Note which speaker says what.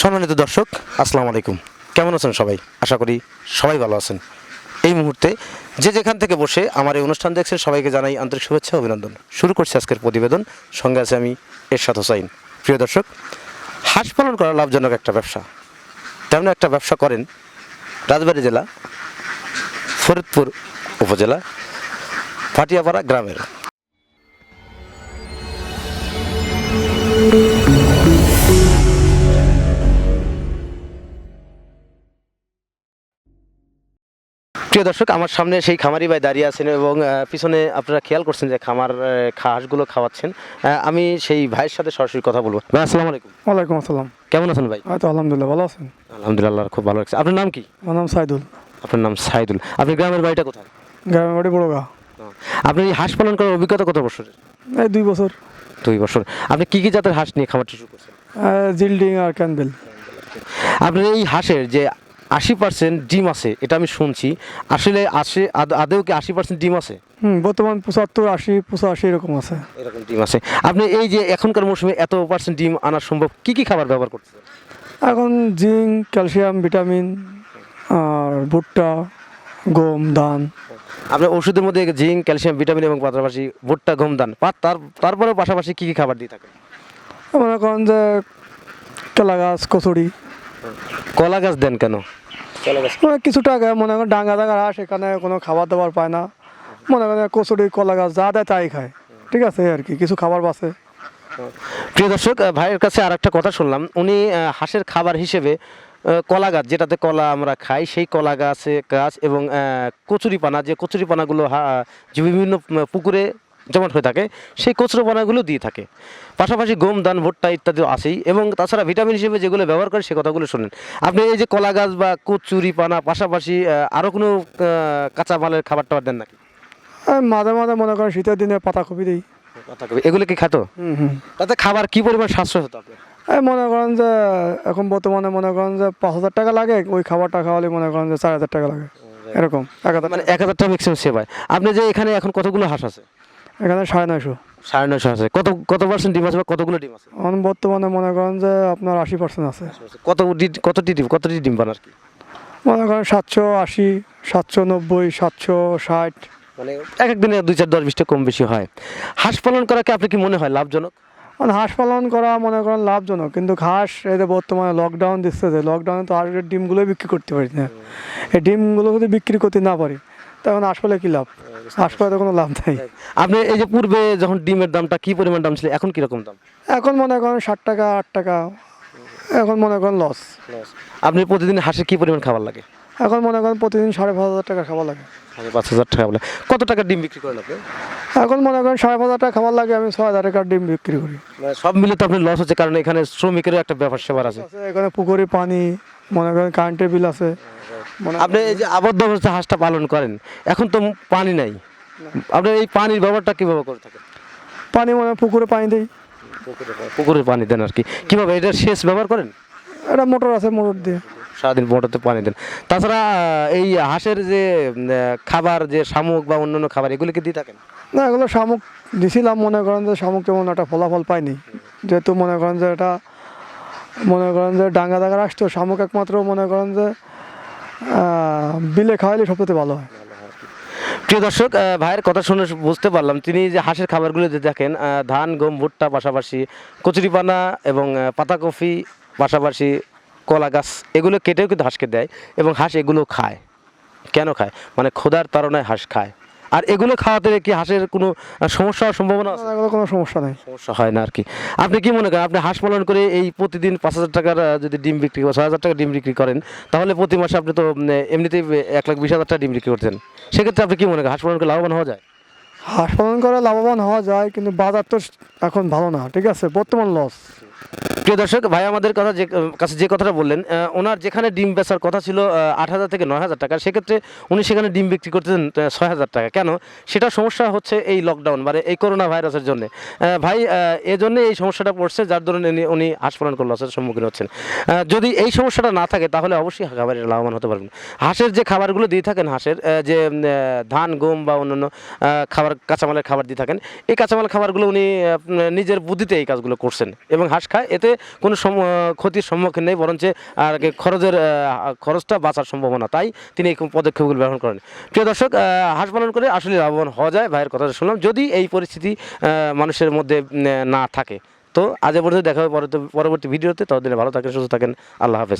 Speaker 1: সম্মানিত দর্শক, আসসালামু আলাইকুম। কেমন আছেন সবাই? আশা করি সবাই ভালো আছেন। এই মুহূর্তে যে যেখান থেকে বসে আমার এই অনুষ্ঠান দেখছেন, সবাইকে জানাই আন্তরিক শুভেচ্ছা অভিনন্দন। শুরু করছি আজকের প্রতিবেদন। সঙ্গে আছে আমি এরশাদ হোসাইন। প্রিয় দর্শক, হাঁস পালন করা লাভজনক একটা ব্যবসা। তেমন একটা ব্যবসা করেন রাজবাড়ী জেলা, ফরিদপুর উপজেলা, ফাটিয়াপাড়া গ্রামের। প্রিয় দর্শক আমার সামনে সেই খামারি ভাই দাঁড়িয়ে আছেন এবং পিছনে আপনারা খেয়াল করছেন যে খামার হাঁসগুলো খাওয়াচ্ছেন। আমি সেই ভাইয়ের সাথে সরাসরি কথা বলব। ভাই আসসালামু আলাইকুম।
Speaker 2: ওয়ালাইকুম আসসালাম।
Speaker 1: কেমন আছেন ভাই?
Speaker 2: হয়তো আলহামদুলিল্লাহ ভালো আছেন?
Speaker 1: আলহামদুলিল্লাহ খুব ভালো লাগছে। আপনার নাম কি?
Speaker 2: আমার নাম সাইদুল।
Speaker 1: আপনার নাম সাইদুল। আপনি গ্রামের বাড়িটা কোথায়?
Speaker 2: গ্রামের বাড়ি বড়গা।
Speaker 1: আপনি এই হাঁস পালন করার অভিজ্ঞতা কত বছরের?
Speaker 2: এই দুই বছর।
Speaker 1: দুই বছর। আপনি কি কি জাতের হাঁস নিয়ে খামারটি শুরু করছেন?
Speaker 2: জিল্ডিং আর ক্যান্ডেল।
Speaker 1: আপনার এই হাঁসের যে আশি পার্সেন্ট ডিম আছে এটা আমি শুনছি। আসলে আসে আদ- আদেও কি আশি পার্সেন্ট ডিম আছে?
Speaker 2: হুম বর্তমান পঁচাত্তর আশি পঁচাশি এরকম আছে।
Speaker 1: এরকম ডিম আছে। আপনি এই যে এখনকার মৌসুমে এত পার্সেন্ট ডিম আনা সম্ভব কি কি খাবার ব্যবহার করতেছেন?
Speaker 2: এখন জিঙ্ক ক্যালসিয়াম ভিটামিন আর ভুট্টা গম ধান।
Speaker 1: আপনার ওষুধের মধ্যে জিঙ্ক ক্যালসিয়াম ভিটামিন এবং পাশাপাশি ভুট্টা গম দান পা- তার তারপরেও পাশাপাশি কি কি খাবার দিয়ে থাকেন?
Speaker 2: মনে করেন যে কেলা গাছ কচুরি।
Speaker 1: কলা গাছ দেন কেন?
Speaker 2: মানে কিছু টাকা মনে করেন ডাঙ্গা ডাঙ্গা হাঁস এখানে কোনো খাবার দাবার পায় না। মনে করেন কচুরি কলা গাছ যা দেয় তাই খায়। ঠিক আছে আর কি কিছু খাবার বাঁচে।
Speaker 1: প্রিয় দর্শক ভাইয়ের কাছে আর একটা কথা শুনলাম। উনি হাঁসের খাবার হিসেবে কলা গাছ যেটাতে কলা আমরা খাই সেই কলা গাছে গাছ এবং আহ, কচুরিপানা যে কচুরিপানাগুলো বিভিন্ন পুকুরে জমাট হয়ে থাকে সেই কচুরিপানাগুলো দিয়ে থাকে। পাশাপাশি গম দান ভুট্টা ইত্যাদি আছেই এবং তাছাড়া ভিটামিন হিসেবে যেগুলো ব্যবহার করে সে কথাগুলো শোনেন। আপনি এই যে কলা গাছ বা কচুরিপানা পাশাপাশি আরও কোনো কাঁচা মালের খাবার টাবার দেন নাকি?
Speaker 2: মাঝে মাঝে মনে করেন শীতের দিনে পাতাকপি দিই।
Speaker 1: এগুলো কি খাতো তাতে খাবার কি পরিমাণ সাশ্রয় হতো আপনার?
Speaker 2: এই মনে করেন যে এখন বর্তমানে মনে করেন যে পাঁচ হাজার টাকা লাগে ওই খাবারটা খাওয়ালে মনে করেন যে চার হাজার টাকা লাগে। এরকম এক হাজার
Speaker 1: মানে এক হাজার টাকা ম্যাক্সিমাম সেভ হয় আপনি যে এখানে এখন কতগুলো হাঁস আছে?
Speaker 2: এখানে সাড়ে নয়শো।
Speaker 1: সাড়ে নয়শো আছে। কত কত পার্সেন্ট ডিম আছে বা কতগুলো ডিম আছে?
Speaker 2: এখন বর্তমানে মনে করেন যে আপনার আশি পার্সেন্ট আছে।
Speaker 1: কত কতটি ডিম কতটি ডিম পান আর কি?
Speaker 2: মনে করেন সাতশো আশি সাতশো নব্বই সাতশো ষাট।
Speaker 1: মানে এক এক দিনে দুই চার দশ বিশটা কম বেশি হয়। হাঁস পালন করাকে আপনি কি মনে হয় লাভজনক?
Speaker 2: মানে হাঁস পালন করা মনে করেন লাভজনক কিন্তু ঘাস এই যে বর্তমানে লকডাউন দিচ্ছে যে লকডাউনে তো হাঁসের ডিমগুলোই বিক্রি করতে পারি না। এই ডিমগুলো যদি বিক্রি করতে না পারি তখন আসলে কি লাভ? হাসপাতালে কোনো লাভ নেই।
Speaker 1: আপনি এই যে পূর্বে যখন ডিমের দামটা কি পরিমাণ দাম ছিল এখন কীরকম দাম?
Speaker 2: এখন মনে করেন ষাট টাকা আট টাকা। এখন মনে করেন লস
Speaker 1: আপনি প্রতিদিন হাঁসের কি পরিমাণ খাবার লাগে?
Speaker 2: এখন মনে করেন প্রতিদিন সাড়ে পাঁচ হাজার টাকা খাবার লাগে।
Speaker 1: সাড়ে পাঁচ হাজার টাকা বলে। কত টাকা ডিম বিক্রি করেন আপনি?
Speaker 2: এখন মনে করেন সাড়ে পাঁচ হাজার টাকা খাবার লাগে আমি ছয় হাজার টাকার ডিম বিক্রি করি।
Speaker 1: মানে সব মিলে তো আপনি লস হচ্ছে কারণ এখানে শ্রমিকেরও একটা ব্যাপার সেবার আছে।
Speaker 2: এখানে পুকুরে পানি মনে করেন কারেন্টের বিল আছে।
Speaker 1: আপনি এই যে আবদ্ধ অবস্থা হাঁসটা পালন করেন এখন তো পানি নাই। আপনি এই পানির ব্যবহারটা কীভাবে করে থাকেন?
Speaker 2: পানি মনে পুকুরে পানি দেই।
Speaker 1: পুকুরে পানি দেন আর কি। কীভাবে এটা সেচ ব্যবহার করেন?
Speaker 2: এটা মোটর আছে মোটর দিয়ে।
Speaker 1: সারাদিন মোটরতে পানি দেন। তাছাড়া এই হাঁসের যে খাবার যে শামুক বা অন্যান্য খাবার এগুলো কি দিয়ে থাকেন?
Speaker 2: না এগুলো শামুক দিছিলাম মনে করেন যে শামুক তেমন একটা ফলাফল পাইনি। যেহেতু মনে করেন যে এটা মনে করেন যে ডাঙ্গা ডাঙ্গা আসতো শামুক একমাত্র মনে করেন যে বিলে খাওয়াইলে সবথেকে ভালো হয়।
Speaker 1: প্রিয় দর্শক ভাইয়ের কথা শুনে বুঝতে পারলাম, তিনি যে হাঁসের খাবারগুলো যে দেখেন ধান, গম, ভুট্টা পাশাপাশি কচুরিপানা এবং পাতাকপি পাশাপাশি কলা গাছ এগুলো কেটেও কিন্তু হাঁসকে দেয় এবং হাঁস এগুলো খায়। কেন খায়? মানে ক্ষুধার তারণায় হাঁস খায়। আর এগুলো খাওয়াতে কি হাঁসের কোনো সমস্যা হওয়ার সম্ভাবনা আছে?
Speaker 2: এগুলো কোনো সমস্যা নেই।
Speaker 1: সমস্যা হয় না আর কি। আপনি কি মনে করেন আপনি হাঁস পালন করে এই প্রতিদিন পাঁচ হাজার টাকার যদি ডিম বিক্রি ছয় হাজার টাকা ডিম বিক্রি করেন তাহলে প্রতি মাসে আপনি তো এমনিতেই এক লাখ বিশ হাজার টাকা ডিম বিক্রি করছেন সেক্ষেত্রে আপনি কি মনে করেন হাঁস পালন করে লাভবান হওয়া যায়?
Speaker 2: হাঁস পালন করে লাভবান হওয়া যায় কিন্তু বাজার তো এখন ভালো না ঠিক আছে? বর্তমান লস
Speaker 1: প্রিয় দর্শক, ভাই আমাদের কথা যে, কাছে যে কথাটা বললেন ওনার যেখানে ডিম বেচার কথা ছিল আট হাজার থেকে নয় হাজার টাকা, সেক্ষেত্রে উনি সেখানে ডিম বিক্রি করতেন ছয় হাজার টাকা। কেন? সেটা সমস্যা হচ্ছে এই লকডাউন মানে এই করোনা ভাইরাসের জন্য। ভাই এজন্য এই সমস্যাটা পড়ছে, যার জন্য উনি- উনি হাঁস পালন করে লসের সম্মুখীন হচ্ছেন। যদি এই সমস্যাটা না থাকে, তাহলে অবশ্যই খাবারের লাভবান হতে পারবেন। হাঁসের যে খাবারগুলো দিয়ে থাকেন হাঁসের যে ধান, গম বা অন্যান্য খাবার, কাঁচামালের খাবার দিয়ে থাকেন, এই কাঁচামাল খাবারগুলো উনি নিজের বুদ্ধিতে এই কাজগুলো করছেন। এবং হাঁস খায়, এতে কোনো ক্ষতির সম্মুখীন নেই, বরঞ্চ আর খরচের খরচটা বাঁচার সম্ভাবনা। তাই তিনি এই পদক্ষেপগুলো গ্রহণ করেন। প্রিয় দর্শক হাঁস পালন করে আসলে লাভবান হওয়া যায়, ভাইয়ের কথা শুনলাম। যদি এই পরিস্থিতি মানুষের মধ্যে না থাকে। তো আজ পর্যন্ত দেখা হবে পরবর্তী ভিডিওতে। ততদিনে ভালো থাকেন, সুস্থ থাকেন। আল্লাহ হাফেজ।